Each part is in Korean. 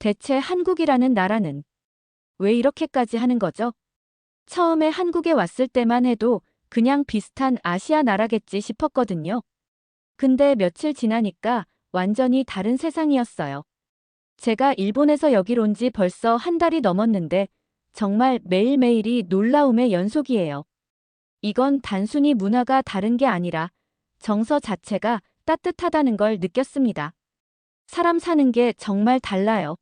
대체 한국이라는 나라는 왜 이렇게까지 하는 거죠? 처음에 한국에 왔을 때만 해도 그냥 비슷한 아시아 나라겠지 싶었거든요. 근데 며칠 지나니까 완전히 다른 세상이었어요. 제가 일본에서 여길 온지 벌써 한 달이 넘었는데 정말 매일매일이 놀라움의 연속이에요. 이건 단순히 문화가 다른 게 아니라 정서 자체가 따뜻하다는 걸 느꼈습니다. 사람 사는 게 정말 달라요.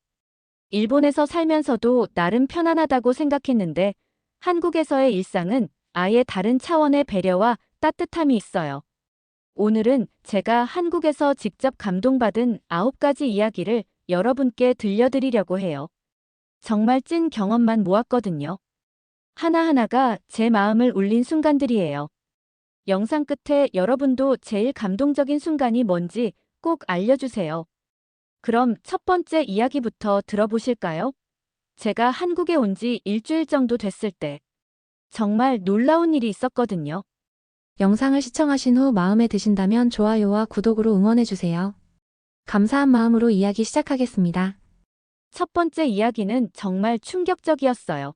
일본에서 살면서도 나름 편안하다고 생각했는데 한국에서의 일상은 아예 다른 차원의 배려와 따뜻함이 있어요. 오늘은 제가 한국에서 직접 감동받은 9가지 이야기를 여러분께 들려드리려고 해요. 정말 찐 경험만 모았거든요. 하나하나가 제 마음을 울린 순간들이에요. 영상 끝에 여러분도 제일 감동적인 순간이 뭔지 꼭 알려주세요. 그럼 첫 번째 이야기부터 들어보실까요? 제가 한국에 온 지 일주일 정도 됐을 때 정말 놀라운 일이 있었거든요. 영상을 시청하신 후 마음에 드신다면 좋아요와 구독으로 응원해주세요. 감사한 마음으로 이야기 시작하겠습니다. 첫 번째 이야기는 정말 충격적이었어요.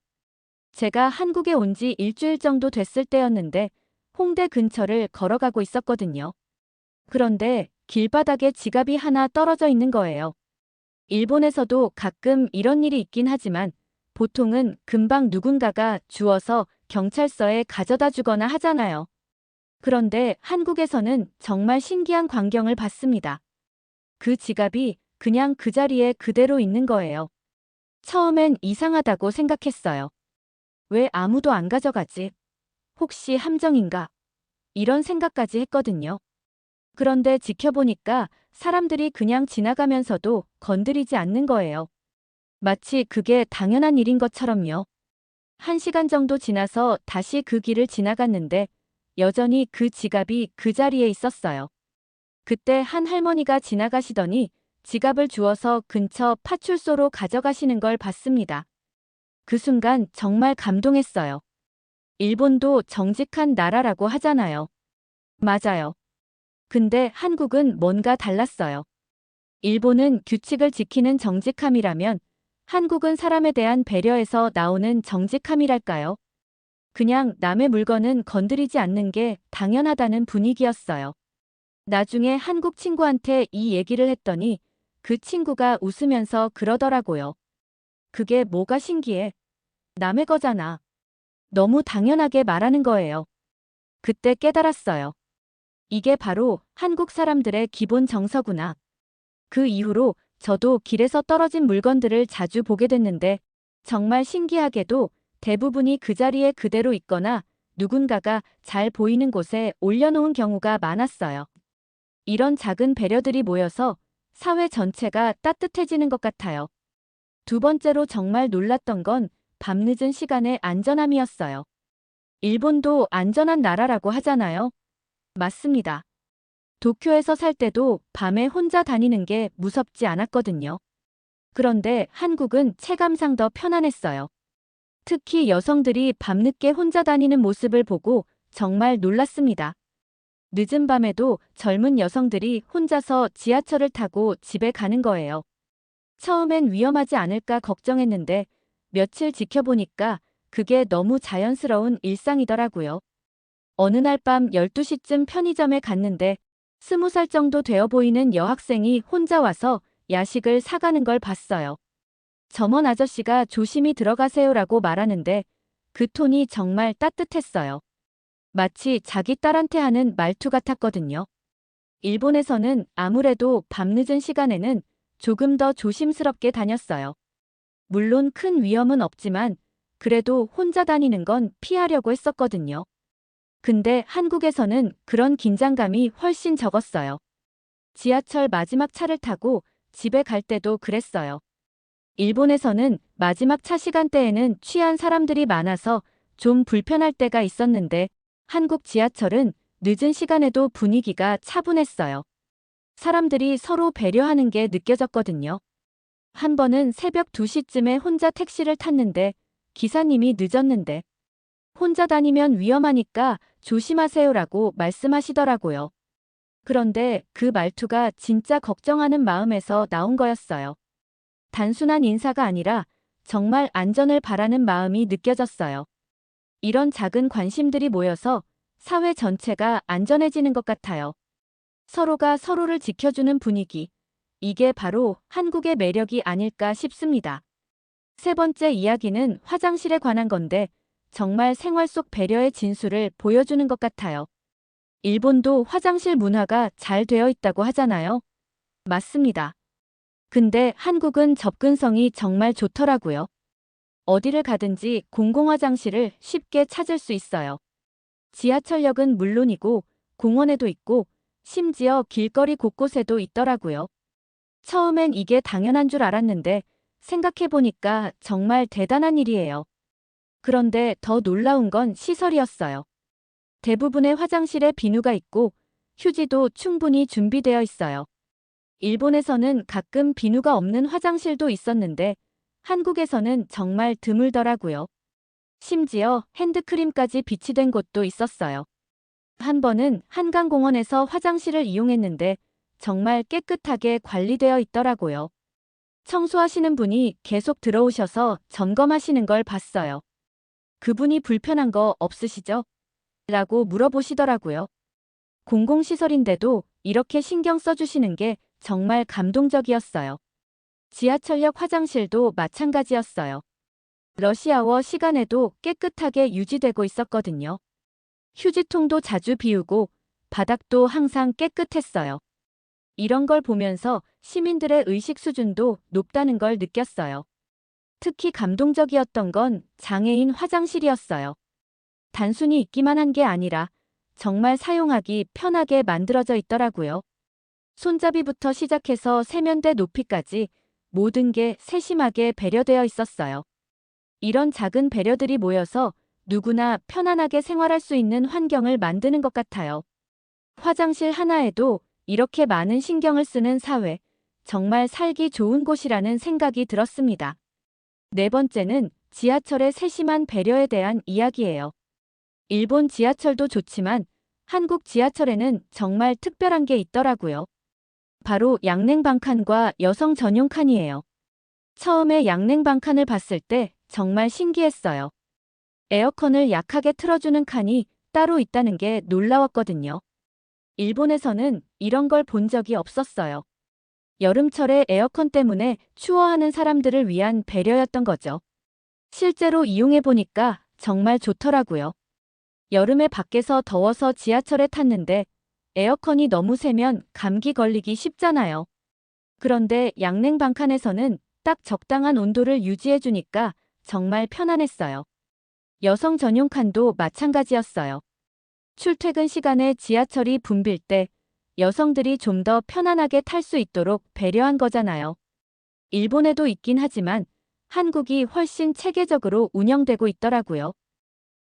제가 한국에 온 지 일주일 정도 됐을 때였는데 홍대 근처를 걸어가고 있었거든요. 그런데 길바닥에 지갑이 하나 떨어져 있는 거예요. 일본에서도 가끔 이런 일이 있긴 하지만 보통은 금방 누군가가 주워서 경찰서에 가져다 주거나 하잖아요. 그런데 한국에서는 정말 신기한 광경을 봤습니다. 그 지갑이 그냥 그 자리에 그대로 있는 거예요. 처음엔 이상하다고 생각했어요. 왜 아무도 안 가져가지? 혹시 함정인가? 이런 생각까지 했거든요. 그런데 지켜보니까 사람들이 그냥 지나가면서도 건드리지 않는 거예요. 마치 그게 당연한 일인 것처럼요. 한 시간 정도 지나서 다시 그 길을 지나갔는데 여전히 그 지갑이 그 자리에 있었어요. 그때 한 할머니가 지나가시더니 지갑을 주워서 근처 파출소로 가져가시는 걸 봤습니다. 그 순간 정말 감동했어요. 일본도 정직한 나라라고 하잖아요. 맞아요. 근데 한국은 뭔가 달랐어요. 일본은 규칙을 지키는 정직함이라면 한국은 사람에 대한 배려에서 나오는 정직함이랄까요? 그냥 남의 물건은 건드리지 않는 게 당연하다는 분위기였어요. 나중에 한국 친구한테 이 얘기를 했더니 그 친구가 웃으면서 그러더라고요. 그게 뭐가 신기해? 남의 거잖아. 너무 당연하게 말하는 거예요. 그때 깨달았어요. 이게 바로 한국 사람들의 기본 정서구나. 그 이후로 저도 길에서 떨어진 물건들을 자주 보게 됐는데 정말 신기하게도 대부분이 그 자리에 그대로 있거나 누군가가 잘 보이는 곳에 올려놓은 경우가 많았어요. 이런 작은 배려들이 모여서 사회 전체가 따뜻해지는 것 같아요. 두 번째로 정말 놀랐던 건 밤늦은 시간의 안전함이었어요. 일본도 안전한 나라라고 하잖아요. 맞습니다. 도쿄에서 살 때도 밤에 혼자 다니는 게 무섭지 않았거든요. 그런데 한국은 체감상 더 편안했어요. 특히 여성들이 밤늦게 혼자 다니는 모습을 보고 정말 놀랐습니다. 늦은 밤에도 젊은 여성들이 혼자서 지하철을 타고 집에 가는 거예요. 처음엔 위험하지 않을까 걱정했는데 며칠 지켜보니까 그게 너무 자연스러운 일상이더라고요. 어느 날 밤 12시쯤 편의점에 갔는데 20살 정도 되어 보이는 여학생이 혼자 와서 야식을 사가는 걸 봤어요. 점원 아저씨가 조심히 들어가세요라고 말하는데 그 톤이 정말 따뜻했어요. 마치 자기 딸한테 하는 말투 같았거든요. 일본에서는 아무래도 밤늦은 시간에는 조금 더 조심스럽게 다녔어요. 물론 큰 위험은 없지만 그래도 혼자 다니는 건 피하려고 했었거든요. 근데 한국에서는 그런 긴장감이 훨씬 적었어요. 지하철 마지막 차를 타고 집에 갈 때도 그랬어요. 일본에서는 마지막 차 시간대에는 취한 사람들이 많아서 좀 불편할 때가 있었는데 한국 지하철은 늦은 시간에도 분위기가 차분했어요. 사람들이 서로 배려하는 게 느껴졌거든요. 한 번은 새벽 2시쯤에 혼자 택시를 탔는데 기사님이 늦었는데 혼자 다니면 위험하니까 조심하세요라고 말씀하시더라고요. 그런데 그 말투가 진짜 걱정하는 마음에서 나온 거였어요. 단순한 인사가 아니라 정말 안전을 바라는 마음이 느껴졌어요. 이런 작은 관심들이 모여서 사회 전체가 안전해지는 것 같아요. 서로가 서로를 지켜주는 분위기. 이게 바로 한국의 매력이 아닐까 싶습니다. 세 번째 이야기는 화장실에 관한 건데 정말 생활 속 배려의 진수를 보여주는 것 같아요. 일본도 화장실 문화가 잘 되어 있다고 하잖아요. 맞습니다. 근데 한국은 접근성이 정말 좋더라고요. 어디를 가든지 공공화장실을 쉽게 찾을 수 있어요. 지하철역은 물론이고 공원에도 있고 심지어 길거리 곳곳에도 있더라고요. 처음엔 이게 당연한 줄 알았는데 생각해보니까 정말 대단한 일이에요. 그런데 더 놀라운 건 시설이었어요. 대부분의 화장실에 비누가 있고 휴지도 충분히 준비되어 있어요. 일본에서는 가끔 비누가 없는 화장실도 있었는데 한국에서는 정말 드물더라고요. 심지어 핸드크림까지 비치된 곳도 있었어요. 한 번은 한강공원에서 화장실을 이용했는데 정말 깨끗하게 관리되어 있더라고요. 청소하시는 분이 계속 들어오셔서 점검하시는 걸 봤어요. 그분이 불편한 거 없으시죠? 라고 물어보시더라고요. 공공시설인데도 이렇게 신경 써주시는 게 정말 감동적이었어요. 지하철역 화장실도 마찬가지였어요. 러시아워 시간에도 깨끗하게 유지되고 있었거든요. 휴지통도 자주 비우고 바닥도 항상 깨끗했어요. 이런 걸 보면서 시민들의 의식 수준도 높다는 걸 느꼈어요. 특히 감동적이었던 건 장애인 화장실이었어요. 단순히 있기만 한 게 아니라 정말 사용하기 편하게 만들어져 있더라고요. 손잡이부터 시작해서 세면대 높이까지 모든 게 세심하게 배려되어 있었어요. 이런 작은 배려들이 모여서 누구나 편안하게 생활할 수 있는 환경을 만드는 것 같아요. 화장실 하나에도 이렇게 많은 신경을 쓰는 사회, 정말 살기 좋은 곳이라는 생각이 들었습니다. 네 번째는 지하철의 세심한 배려에 대한 이야기예요. 일본 지하철도 좋지만 한국 지하철에는 정말 특별한 게 있더라고요. 바로 양냉방 칸과 여성 전용 칸이에요. 처음에 양냉방 칸을 봤을 때 정말 신기했어요. 에어컨을 약하게 틀어주는 칸이 따로 있다는 게 놀라웠거든요. 일본에서는 이런 걸 본 적이 없었어요. 여름철에 에어컨 때문에 추워하는 사람들을 위한 배려였던 거죠. 실제로 이용해보니까 정말 좋더라고요. 여름에 밖에서 더워서 지하철에 탔는데 에어컨이 너무 세면 감기 걸리기 쉽잖아요. 그런데 양냉방 칸에서는 딱 적당한 온도를 유지해주니까 정말 편안했어요. 여성 전용 칸도 마찬가지였어요. 출퇴근 시간에 지하철이 붐빌 때 여성들이 좀 더 편안하게 탈 수 있도록 배려한 거잖아요. 일본에도 있긴 하지만 한국이 훨씬 체계적으로 운영되고 있더라고요.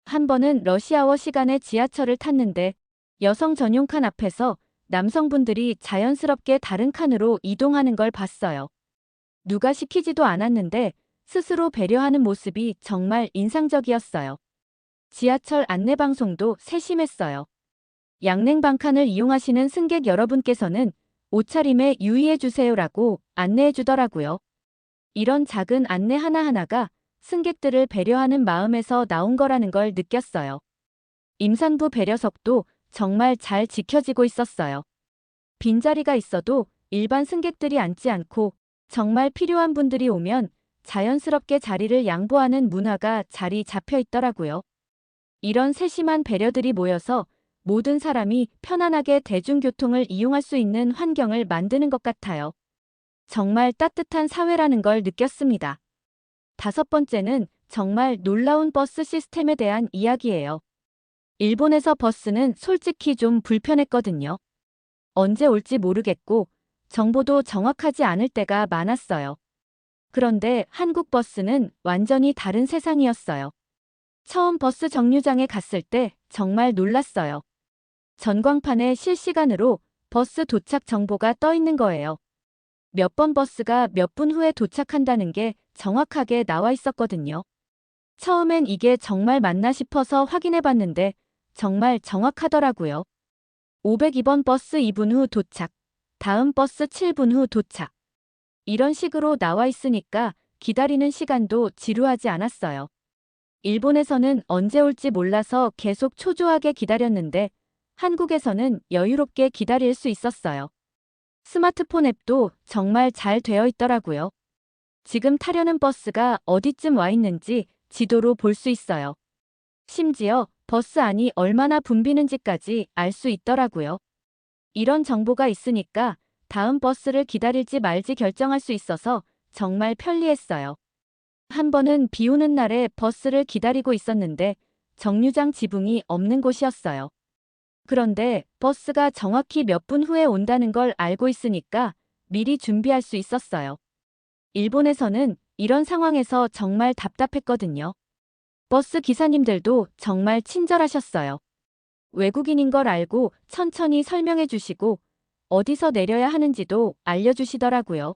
한 번은 러시아워 시간에 지하철을 탔는데 여성 전용 칸 앞에서 남성분들이 자연스럽게 다른 칸으로 이동하는 걸 봤어요. 누가 시키지도 않았는데 스스로 배려하는 모습이 정말 인상적이었어요. 지하철 안내방송도 세심했어요. 양냉방칸을 이용하시는 승객 여러분께서는 옷차림에 유의해주세요라고 안내해주더라고요. 이런 작은 안내 하나하나가 승객들을 배려하는 마음에서 나온 거라는 걸 느꼈어요. 임산부 배려석도 정말 잘 지켜지고 있었어요. 빈자리가 있어도 일반 승객들이 앉지 않고 정말 필요한 분들이 오면 자연스럽게 자리를 양보하는 문화가 자리 잡혀 있더라고요. 이런 세심한 배려들이 모여서 모든 사람이 편안하게 대중교통을 이용할 수 있는 환경을 만드는 것 같아요. 정말 따뜻한 사회라는 걸 느꼈습니다. 다섯 번째는 정말 놀라운 버스 시스템에 대한 이야기예요. 일본에서 버스는 솔직히 좀 불편했거든요. 언제 올지 모르겠고 정보도 정확하지 않을 때가 많았어요. 그런데 한국 버스는 완전히 다른 세상이었어요. 처음 버스 정류장에 갔을 때 정말 놀랐어요. 전광판에 실시간으로 버스 도착 정보가 떠 있는 거예요. 몇 번 버스가 몇 분 후에 도착한다는 게 정확하게 나와 있었거든요. 처음엔 이게 정말 맞나 싶어서 확인해 봤는데 정말 정확하더라고요. 502번 버스 2분 후 도착, 다음 버스 7분 후 도착. 이런 식으로 나와 있으니까 기다리는 시간도 지루하지 않았어요. 일본에서는 언제 올지 몰라서 계속 초조하게 기다렸는데 한국에서는 여유롭게 기다릴 수 있었어요. 스마트폰 앱도 정말 잘 되어 있더라고요. 지금 타려는 버스가 어디쯤 와 있는지 지도로 볼 수 있어요. 심지어 버스 안이 얼마나 붐비는지까지 알 수 있더라고요. 이런 정보가 있으니까 다음 버스를 기다릴지 말지 결정할 수 있어서 정말 편리했어요. 한 번은 비 오는 날에 버스를 기다리고 있었는데 정류장 지붕이 없는 곳이었어요. 그런데 버스가 정확히 몇 분 후에 온다는 걸 알고 있으니까 미리 준비할 수 있었어요. 일본에서는 이런 상황에서 정말 답답했거든요. 버스 기사님들도 정말 친절하셨어요. 외국인인 걸 알고 천천히 설명해 주시고 어디서 내려야 하는지도 알려주시더라고요.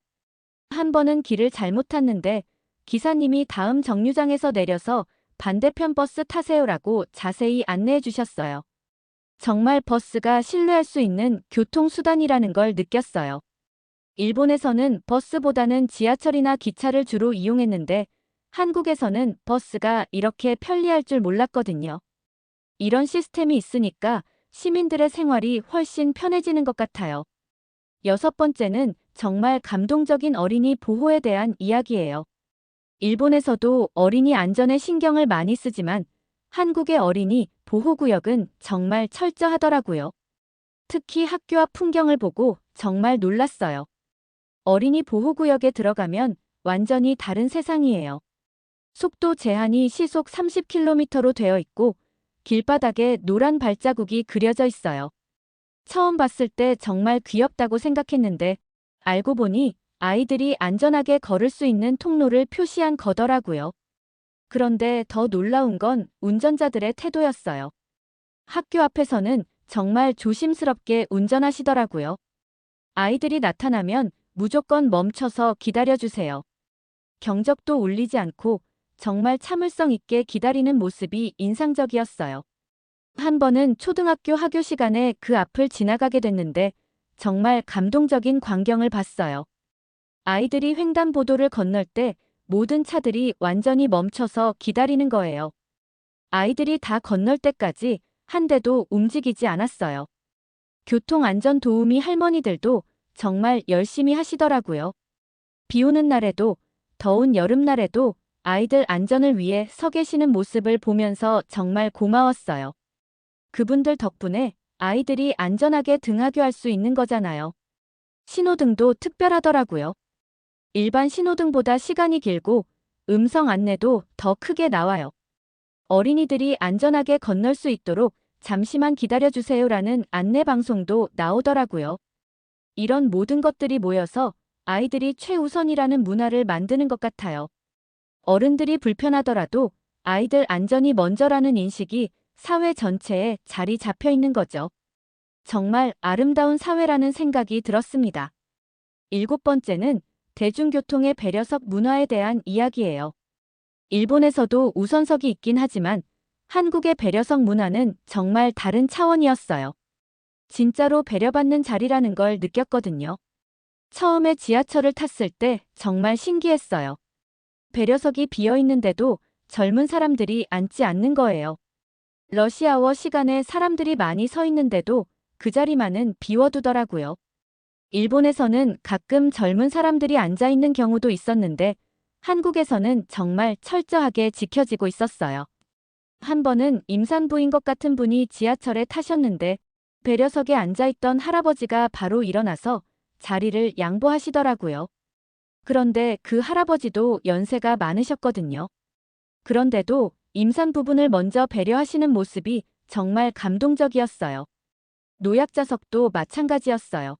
한 번은 길을 잘못 탔는데 기사님이 다음 정류장에서 내려서 반대편 버스 타세요라고 자세히 안내해 주셨어요. 정말 버스가 신뢰할 수 있는 교통수단이라는 걸 느꼈어요. 일본에서는 버스보다는 지하철이나 기차를 주로 이용했는데 한국에서는 버스가 이렇게 편리할 줄 몰랐거든요. 이런 시스템이 있으니까 시민들의 생활이 훨씬 편해지는 것 같아요. 여섯 번째는 정말 감동적인 어린이 보호에 대한 이야기예요. 일본에서도 어린이 안전에 신경을 많이 쓰지만 한국의 어린이 보호구역은 정말 철저하더라고요. 특히 학교 앞 풍경을 보고 정말 놀랐어요. 어린이 보호구역에 들어가면 완전히 다른 세상이에요. 속도 제한이 시속 30km로 되어 있고 길바닥에 노란 발자국이 그려져 있어요. 처음 봤을 때 정말 귀엽다고 생각했는데 알고 보니 아이들이 안전하게 걸을 수 있는 통로를 표시한 거더라고요. 그런데 더 놀라운 건 운전자들의 태도였어요. 학교 앞에서는 정말 조심스럽게 운전하시더라고요. 아이들이 나타나면 무조건 멈춰서 기다려주세요. 경적도 울리지 않고 정말 참을성 있게 기다리는 모습이 인상적이었어요. 한 번은 초등학교 하교 시간에 그 앞을 지나가게 됐는데 정말 감동적인 광경을 봤어요. 아이들이 횡단보도를 건널 때 모든 차들이 완전히 멈춰서 기다리는 거예요. 아이들이 다 건널 때까지 한 대도 움직이지 않았어요. 교통안전 도우미 할머니들도 정말 열심히 하시더라고요. 비 오는 날에도 더운 여름날에도 아이들 안전을 위해 서 계시는 모습을 보면서 정말 고마웠어요. 그분들 덕분에 아이들이 안전하게 등하교할 수 있는 거잖아요. 신호등도 특별하더라고요. 일반 신호등보다 시간이 길고 음성 안내도 더 크게 나와요. 어린이들이 안전하게 건널 수 있도록 잠시만 기다려주세요라는 안내 방송도 나오더라고요. 이런 모든 것들이 모여서 아이들이 최우선이라는 문화를 만드는 것 같아요. 어른들이 불편하더라도 아이들 안전이 먼저라는 인식이 사회 전체에 자리 잡혀 있는 거죠. 정말 아름다운 사회라는 생각이 들었습니다. 일곱 번째는 대중교통의 배려석 문화에 대한 이야기예요. 일본에서도 우선석이 있긴 하지만 한국의 배려석 문화는 정말 다른 차원이었어요. 진짜로 배려받는 자리라는 걸 느꼈거든요. 처음에 지하철을 탔을 때 정말 신기했어요. 배려석이 비어 있는데도 젊은 사람들이 앉지 않는 거예요. 러시아워 시간에 사람들이 많이 서 있는데도 그 자리만은 비워두더라고요. 일본에서는 가끔 젊은 사람들이 앉아 있는 경우도 있었는데 한국에서는 정말 철저하게 지켜지고 있었어요. 한 번은 임산부인 것 같은 분이 지하철에 타셨는데 배려석에 앉아있던 할아버지가 바로 일어나서 자리를 양보하시더라고요. 그런데 그 할아버지도 연세가 많으셨거든요. 그런데도 임산부분을 먼저 배려하시는 모습이 정말 감동적이었어요. 노약자석도 마찬가지였어요.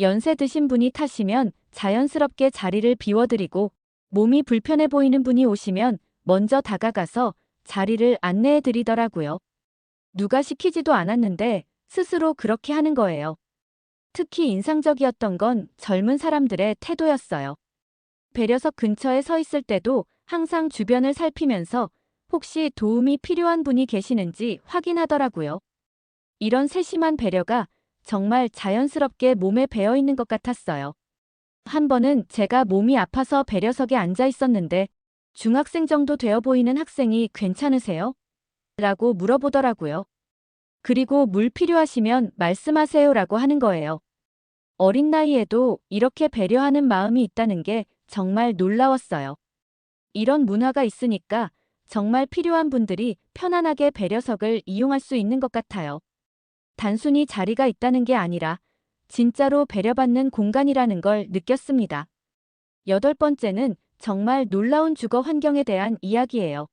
연세 드신 분이 타시면 자연스럽게 자리를 비워드리고 몸이 불편해 보이는 분이 오시면 먼저 다가가서 자리를 안내해 드리더라고요. 누가 시키지도 않았는데 스스로 그렇게 하는 거예요. 특히 인상적이었던 건 젊은 사람들의 태도였어요. 배려석 근처에 서 있을 때도 항상 주변을 살피면서 혹시 도움이 필요한 분이 계시는지 확인하더라고요. 이런 세심한 배려가 정말 자연스럽게 몸에 배어 있는 것 같았어요. 한 번은 제가 몸이 아파서 배려석에 앉아 있었는데 중학생 정도 되어 보이는 학생이 괜찮으세요? 라고 물어보더라고요. 그리고 물 필요하시면 말씀하세요 라고 하는 거예요. 어린 나이에도 이렇게 배려하는 마음이 있다는 게 정말 놀라웠어요. 이런 문화가 있으니까 정말 필요한 분들이 편안하게 배려석을 이용할 수 있는 것 같아요. 단순히 자리가 있다는 게 아니라 진짜로 배려받는 공간이라는 걸 느꼈습니다. 여덟 번째는 정말 놀라운 주거 환경에 대한 이야기예요.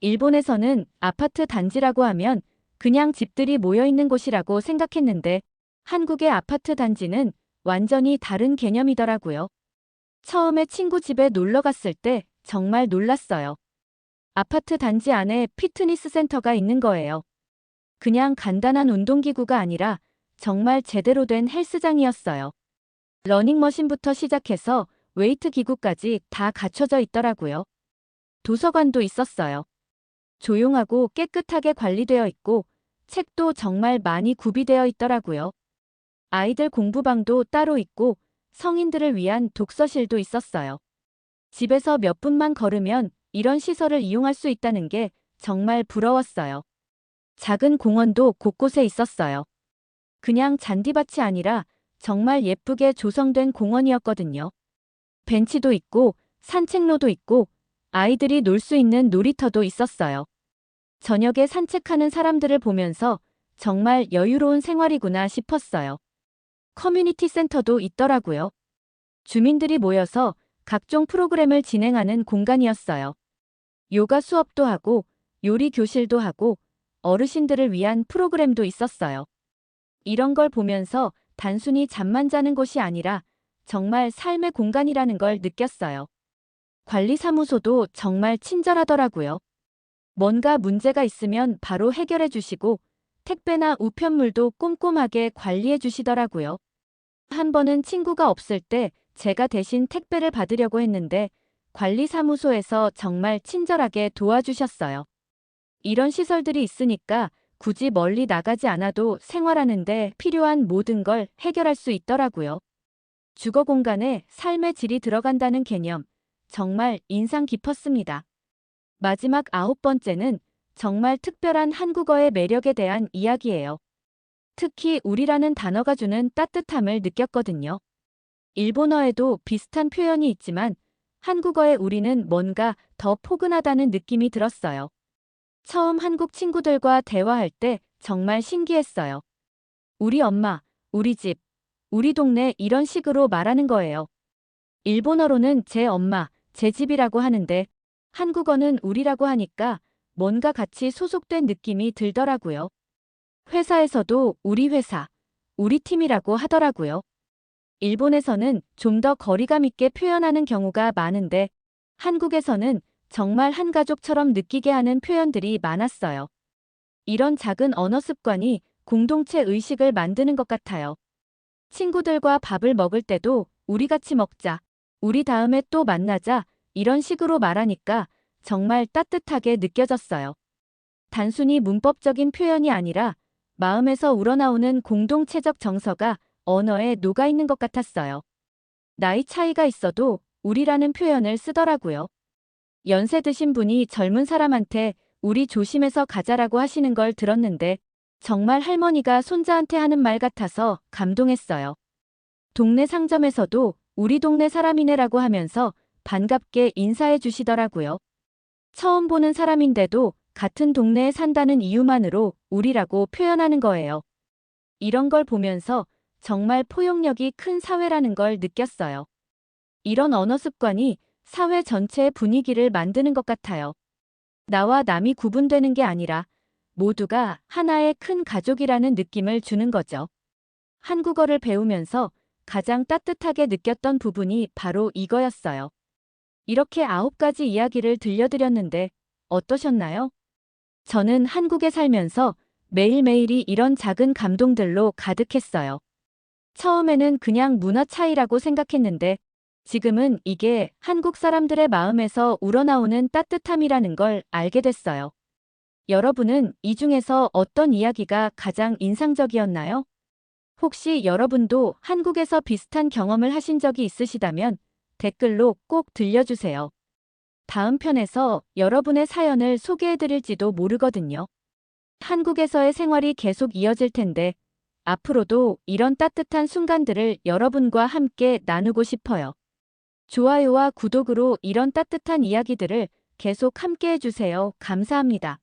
일본에서는 아파트 단지라고 하면 그냥 집들이 모여 있는 곳이라고 생각했는데 한국의 아파트 단지는 완전히 다른 개념이더라고요. 처음에 친구 집에 놀러 갔을 때 정말 놀랐어요. 아파트 단지 안에 피트니스 센터가 있는 거예요. 그냥 간단한 운동기구가 아니라 정말 제대로 된 헬스장이었어요. 러닝머신부터 시작해서 웨이트 기구까지 다 갖춰져 있더라고요. 도서관도 있었어요. 조용하고 깨끗하게 관리되어 있고 책도 정말 많이 구비되어 있더라고요. 아이들 공부방도 따로 있고 성인들을 위한 독서실도 있었어요. 집에서 몇 분만 걸으면 이런 시설을 이용할 수 있다는 게 정말 부러웠어요. 작은 공원도 곳곳에 있었어요. 그냥 잔디밭이 아니라 정말 예쁘게 조성된 공원이었거든요. 벤치도 있고 산책로도 있고 아이들이 놀 수 있는 놀이터도 있었어요. 저녁에 산책하는 사람들을 보면서 정말 여유로운 생활이구나 싶었어요. 커뮤니티 센터도 있더라고요. 주민들이 모여서 각종 프로그램을 진행하는 공간이었어요. 요가 수업도 하고 요리 교실도 하고 어르신들을 위한 프로그램도 있었어요. 이런 걸 보면서 단순히 잠만 자는 곳이 아니라 정말 삶의 공간이라는 걸 느꼈어요. 관리사무소도 정말 친절하더라고요. 뭔가 문제가 있으면 바로 해결해 주시고 택배나 우편물도 꼼꼼하게 관리해 주시더라고요. 한 번은 친구가 없을 때 제가 대신 택배를 받으려고 했는데 관리사무소에서 정말 친절하게 도와주셨어요. 이런 시설들이 있으니까 굳이 멀리 나가지 않아도 생활하는데 필요한 모든 걸 해결할 수 있더라고요. 주거 공간에 삶의 질이 들어간다는 개념, 정말 인상 깊었습니다. 마지막 아홉 번째는 정말 특별한 한국어의 매력에 대한 이야기예요. 특히 우리라는 단어가 주는 따뜻함을 느꼈거든요. 일본어에도 비슷한 표현이 있지만 한국어의 우리는 뭔가 더 포근하다는 느낌이 들었어요. 처음 한국 친구들과 대화할 때 정말 신기했어요. 우리 엄마, 우리 집, 우리 동네 이런 식으로 말하는 거예요. 일본어로는 제 엄마, 제 집이라고 하는데 한국어는 우리라고 하니까 뭔가 같이 소속된 느낌이 들더라고요. 회사에서도 우리 회사, 우리 팀이라고 하더라고요. 일본에서는 좀 더 거리감 있게 표현하는 경우가 많은데 한국에서는 정말 한 가족처럼 느끼게 하는 표현들이 많았어요. 이런 작은 언어 습관이 공동체 의식을 만드는 것 같아요. 친구들과 밥을 먹을 때도 우리 같이 먹자, 우리 다음에 또 만나자 이런 식으로 말하니까 정말 따뜻하게 느껴졌어요. 단순히 문법적인 표현이 아니라 마음에서 우러나오는 공동체적 정서가 언어에 녹아있는 것 같았어요. 나이 차이가 있어도 우리라는 표현을 쓰더라고요. 연세 드신 분이 젊은 사람한테 우리 조심해서 가자라고 하시는 걸 들었는데 정말 할머니가 손자한테 하는 말 같아서 감동했어요. 동네 상점에서도 우리 동네 사람이네라고 하면서 반갑게 인사해 주시더라고요. 처음 보는 사람인데도 같은 동네에 산다는 이유만으로 우리라고 표현하는 거예요. 이런 걸 보면서 정말 포용력이 큰 사회라는 걸 느꼈어요. 이런 언어 습관이 사회 전체의 분위기를 만드는 것 같아요. 나와 남이 구분되는 게 아니라 모두가 하나의 큰 가족이라는 느낌을 주는 거죠. 한국어를 배우면서 가장 따뜻하게 느꼈던 부분이 바로 이거였어요. 이렇게 아홉 가지 이야기를 들려드렸는데 어떠셨나요? 저는 한국에 살면서 매일매일이 이런 작은 감동들로 가득했어요. 처음에는 그냥 문화 차이라고 생각했는데 지금은 이게 한국 사람들의 마음에서 우러나오는 따뜻함이라는 걸 알게 됐어요. 여러분은 이 중에서 어떤 이야기가 가장 인상적이었나요? 혹시 여러분도 한국에서 비슷한 경험을 하신 적이 있으시다면 댓글로 꼭 들려주세요. 다음 편에서 여러분의 사연을 소개해드릴지도 모르거든요. 한국에서의 생활이 계속 이어질 텐데 앞으로도 이런 따뜻한 순간들을 여러분과 함께 나누고 싶어요. 좋아요와 구독으로 이런 따뜻한 이야기들을 계속 함께 해주세요. 감사합니다.